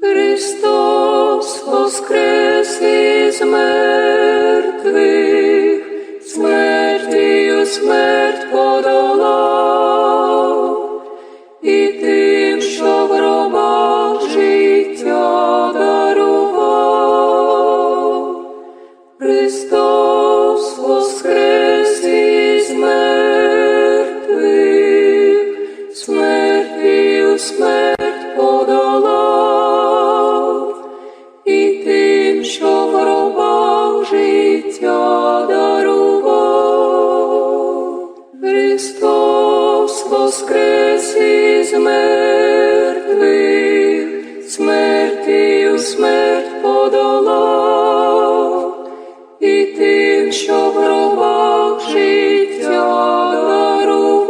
Христос воскрес із мертвих, смертію смерть подолав, і тим, що в гробах життя дарував. Христос воскрес із мертвих, смертію смерть Христос воскрес із мертвих, смертію смерть подолав, і тим, що в гробах життя дарував.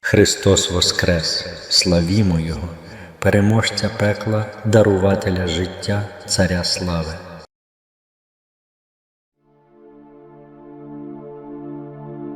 Христос Воскрес, славімо Його, переможця пекла, дарувателя життя, Царя слави.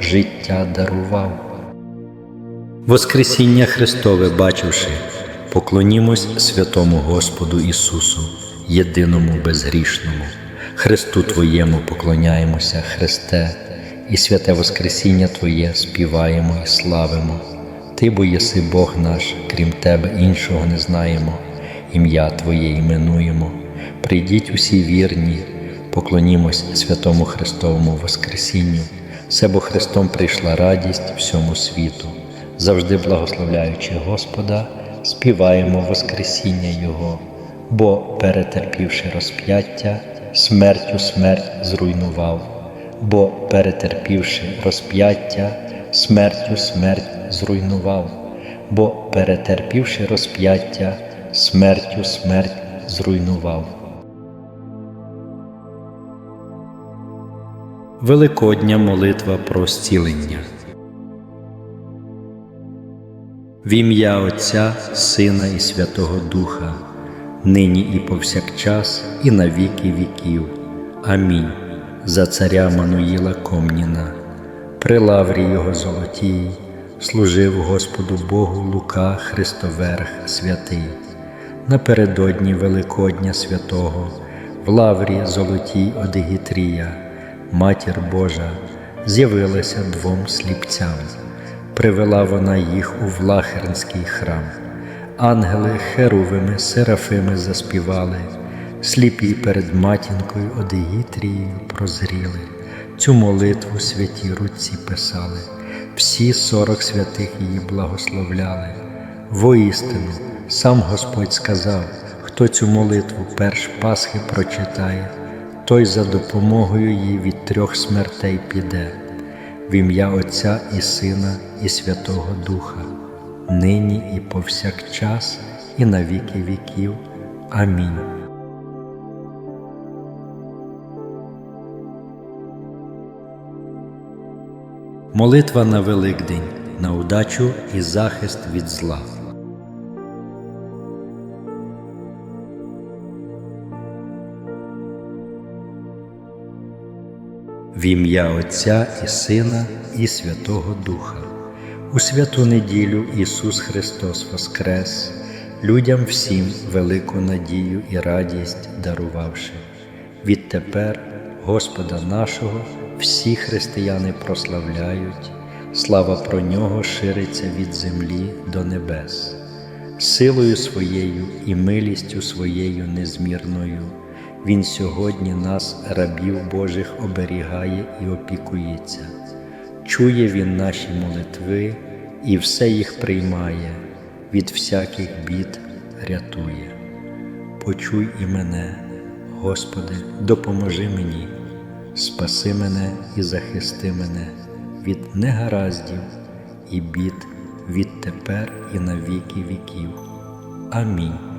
життя дарував. Воскресіння Христове бачивши, поклонімось святому Господу Ісусу, єдиному безгрішному. Христу Твоєму поклоняємося, Христе, і святе Воскресіння Твоє співаємо і славимо. Ти бо єси Бог наш, крім Тебе іншого не знаємо, ім'я Твоє іменуємо. Прийдіть усі вірні, поклонімось святому Христовому Воскресінню, все бо Христом прийшла радість всьому світу. Завжди благословляючи Господа, співаємо Воскресіння Його, бо, перетерпівши розп'яття, смертю смерть зруйнував, бо, перетерпівши розп'яття, смертю смерть зруйнував, бо, перетерпівши розп'яття, смертю смерть зруйнував. Великодня молитва про зцілення. В ім'я Отця, Сина і Святого Духа, нині і повсякчас, і на віки віків. Амінь. За царя Мануїла Комніна, при лаврі його золотій, служив Господу Богу Лука Христоверх святий. Напередодні Великодня святого, в лаврі золотій Одигітрія, Матір Божа, з'явилася двом сліпцям привела вона їх у Влахернський храм. Ангели херувими, серафими заспівали, сліпі перед матінкою Одигітрією прозріли, цю молитву святі руці писали, всі сорок святих її благословляли. Воістину, сам Господь сказав, хто цю молитву перш Пасхи прочитає, той за допомогою її від трьох смертей піде в ім'я Отця і Сина, і Святого Духа, нині і повсякчас, і на віки віків. Амінь. Молитва на Великдень на удачу і захист від зла. В ім'я Отця і Сина, і Святого Духа. У святу неділю Ісус Христос Воскрес, людям всім велику надію і радість дарувавши. Відтепер Господа нашого всі християни прославляють, слава про Нього шириться від землі до небес, силою своєю і милістю своєю незмірною. Він сьогодні нас, рабів Божих, оберігає і опікується, чує Він наші молитви і все їх приймає, від всяких бід рятує. Почуй і мене, Господи, допоможи мені, спаси мене і захисти мене від негараздів і бід відтепер і на віки віків. Амінь.